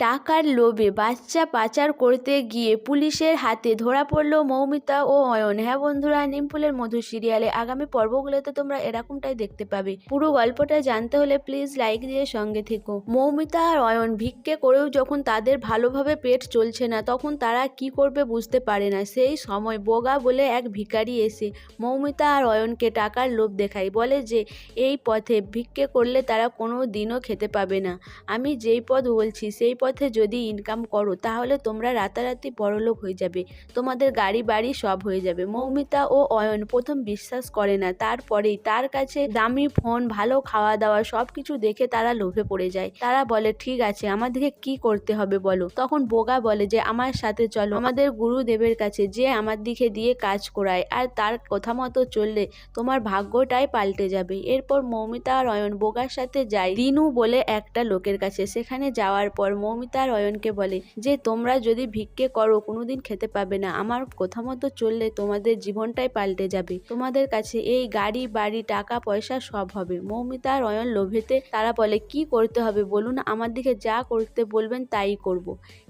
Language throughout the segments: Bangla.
টাকার লোভে বাচ্চা পাচার করতে গিয়ে পুলিশের হাতে ধরা পড়ল মৌমিতা ও অয়ন। হ্যাঁ বন্ধুরা নিমপুলের মধু সিরিয়ালে আগামী পর্বগুলোতে তোমরা এরকমটাই দেখতে পাবে। পুরো গল্পটা জানতে হলে প্লিজ লাইক দিয়ে সঙ্গে থেকো। মৌমিতা আর অয়ন ভিক্ষে করেও যখন তাদের ভালোভাবে পেট চলছে না, তখন তারা কি করবে বুঝতে পারে না। সেই সময় বোগা বলে এক ভিকারি এসে মৌমিতা আর অয়নকে টাকার লোভ দেখায়। বলে যে, এই পথে ভিক্ষে করলে তারা কোনো দিনও খেতে পাবে না। আমি যেই পথ বলছি, সেই পথে যদি ইনকাম করো, তাহলে তোমরা রাতারাতি বড়লোক হয়ে যাবে। তোমাদের গাড়ি বাড়ি সব হয়ে যাবে। মৌমিতা ও অয়ন প্রথম বিশ্বাস করে না, তারপরেই তার কাছে দামি ফোন ভালো খাওয়া দাওয়া সব কিছু দেখে তারা লোভে পড়ে যায়। তারা বলে, ঠিক আছে, আমাদেরকে কি করতে হবে বলো? তখন বোগা বলে যে, আমার সাথে চলো, আমাদের গুরুদেবের কাছে যে আমার দিকে দিয়ে কাজ করায়, আর তার কথা মতো চললে তোমার ভাগ্যটাই পাল্টে যাবে। এরপর মৌমিতা আর অয়ন বোগার সাথে যায়। দিনু বলে, একটা লোকের কাছে। সেখানে যাওয়ার পর মৌমিতা আর অয়নকে বলে, যে তোমরা যদি ভিক্ষে করো, কোনোদিন খেতে পাবে না। আমার কথা মতো চললে তোমাদের জীবনটাই পাল্টে যাবে। তোমাদের কাছে এই গাড়ি, বাড়ি, টাকা, পয়সা সব হবে। মৌমিতা আর অয়ন লোভেতে তারা বলে, কি করতে হবে বলুন? আমার দিকে যা করতে বলবেন, তাই করব।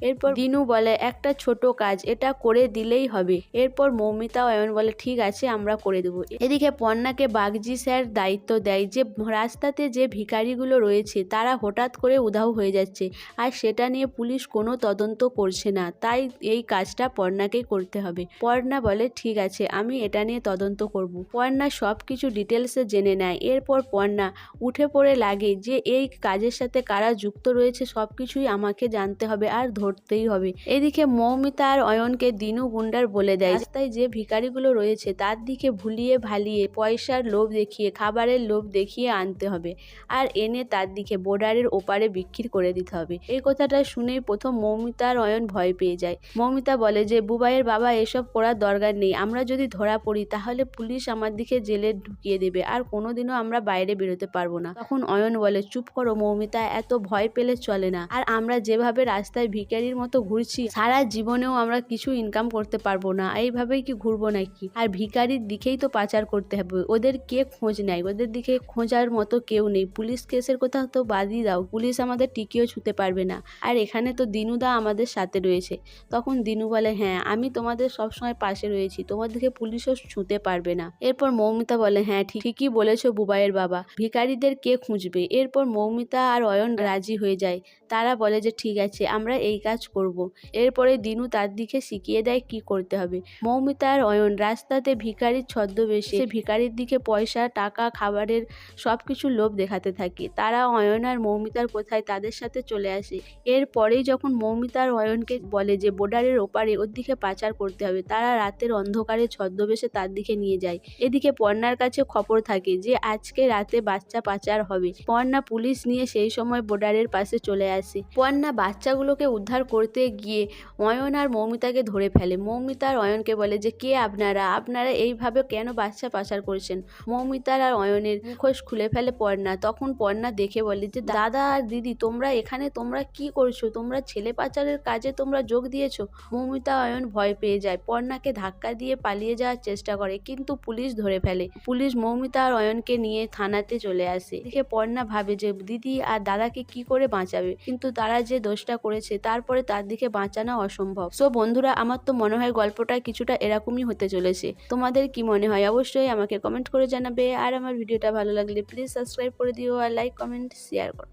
এরপর দিনু বলে, একটা ছোট কাজ, এটা করে দিলেই হবে। এরপর মৌমিতা অয়ন বলে, ঠিক আছে, আমরা করে দেবো। এদিকে পন্নাকে বাগজি স্যার দায়িত্ব দেয় যে, রাস্তাতে যে ভিখারিগুলো রয়েছে, তারা হঠাৎ করে উধাও হয়ে যাচ্ছে। আর সেটা নিয়ে পুলিশ কোনো তদন্ত করছে না। তাই এই কাজটা পর্ণাকেই করতে হবে। পর্ণা বলে, ঠিক আছে, আমি এটা নিয়ে তদন্ত করব। পর্ণা সব কিছু ডিটেলসে জেনে নেয়। এরপর পর্ণা উঠে পড়ে লাগে যে, এই কাজের সাথে কারা যুক্ত রয়েছে সব কিছুই আমাকে জানতে হবে আর ধরতেই হবে। এদিকে মৌমিতা আর অয়নকে দিনু গুন্ডার বলে দেয়, রাস্তায় যে ভিখারিগুলো রয়েছে তার দিকে ভুলিয়ে ভালিয়ে পয়সার লোভ দেখিয়ে, খাবারের লোভ দেখিয়ে আনতে হবে। আর এনে তার দিকে বর্ডারের ওপারে বিক্রি করে দিতে হবে। এই কথাটা শুনেই প্রথম মৌমিতা আর অয়ন ভয় পেয়ে যায়। মৌমিতা বলে যে, বুবাইয়ের বাবা এসব করার দরকার নেই। আমরা যদি ধরা পড়ি, তাহলে পুলিশ আমার দিকে জেলে ঢুকিয়ে দেবে আর কোনোদিনও আমরা বাইরে বেরোতে পারব না। তখন অয়ন বলে, চুপ করো মৌমিতা, এত ভয় পেলে চলে না। আর আমরা যেভাবে রাস্তায় ভিখারির মতো ঘুরছি, সারা জীবনেও আমরা কিছু ইনকাম করতে পারব না। এইভাবেই কি ঘুরবো নাকি? আর ভিখারির দিকেই তো পাচার করতে হবে। ওদের কে খোঁজ নেয়? ওদের দিকে খোঁজার মতো কেউ নেই। পুলিশ কেসের কথা তো বাদই দাও। পুলিশ আমাদের টিকিও ছুতে পারবে না। আর এখানে তো দিনুদা আমাদের সাথে রয়েছে। তখন দিনু বলে হ্যাঁ আমি তোমাদের সবসময় পাশে রয়েছি, তোমাদেরকে পুলিশও ছুঁতে পারবে না। এরপর মৌমিতা বলে হ্যাঁ ঠিকই বলেছ বুবাইয়ের বাবা। ভিখারিদের কে খুঁজবে? এরপর মৌমিতা আর অয়ন রাজি হয়ে যায়। তারা বলে যে, ঠিক আছে, আমরা এই কাজ করব। এরপরে দিনু তার দিকে শিখিয়ে দেয় কি করতে হবে। মৌমিতা আর অয়ন রাস্তাতে ভিখারির ছদ্মবেশে ভিখারির দিকে পয়সা, টাকা, খাবারের সব কিছু লোভ দেখাতে থাকে। তারা অয়ন আর মৌমিতার কোথায় তাদের সাথে চলে আসে। এরপরেই যখন মৌমিতার অয়নকে বলে যে বর্ডারের ওপারে ওর দিকে পাচার করতে হবে, তারা রাতের অন্ধকারে ছদ্মবেশে তার দিকে নিয়ে যায়। এদিকে পর্ণার কাছে খবর থাকে যে, আজকে রাতে বাচ্চা পাচার হবে। পর্ণা পুলিশ নিয়ে সেই সময় বর্ডারের পাশে চলে আসে। পর্ণা বাচ্চাগুলোকে উদ্ধার করতে গিয়ে অয়ন আর মৌমিতাকে ধরে ফেলে। মৌমিতার অয়নকে বলে যে, কে আপনারা? আপনারা এইভাবে কেন বাচ্চা পাচার করছেন? মৌমিতার আর অয়নের মুখোশ খুলে ফেলে পর্ণা। তখন পর্ণা দেখে বলে যে দাদা আর দিদি, তোমরা এখানে, তোমরা কি করছ? তোমরা ছেলে পাচারের কাজে তোমরা যোগ দিয়েছ। মৌমিতা অয়ন ভয় পেয়ে যায়। পর্ণাকে ধাক্কা দিয়ে পালিয়ে যাওয়ার চেষ্টা করে, কিন্তু পুলিশ ধরে ফেলে। পুলিশ মৌমিতা আর অয়নকে নিয়ে থানাতে চলে আসে। দেখে পর্ণা ভাবে যে, দিদি আর দাদাকে কি করে বাঁচাবে? কিন্তু তারা যে দোষটা করেছে, তারপরে তার দিকে বাঁচানো অসম্ভব। সো বন্ধুরা, আমার তো মনে হয় গল্পটা কিছুটা এরকমই হতে চলেছে। তোমাদের কি মনে হয়? অবশ্যই আমাকে কমেন্ট করে জানাবে। আর আমার ভিডিওটা ভালো লাগলে প্লিজ সাবস্ক্রাইব করে দিও আর লাইক, কমেন্ট, শেয়ার করো।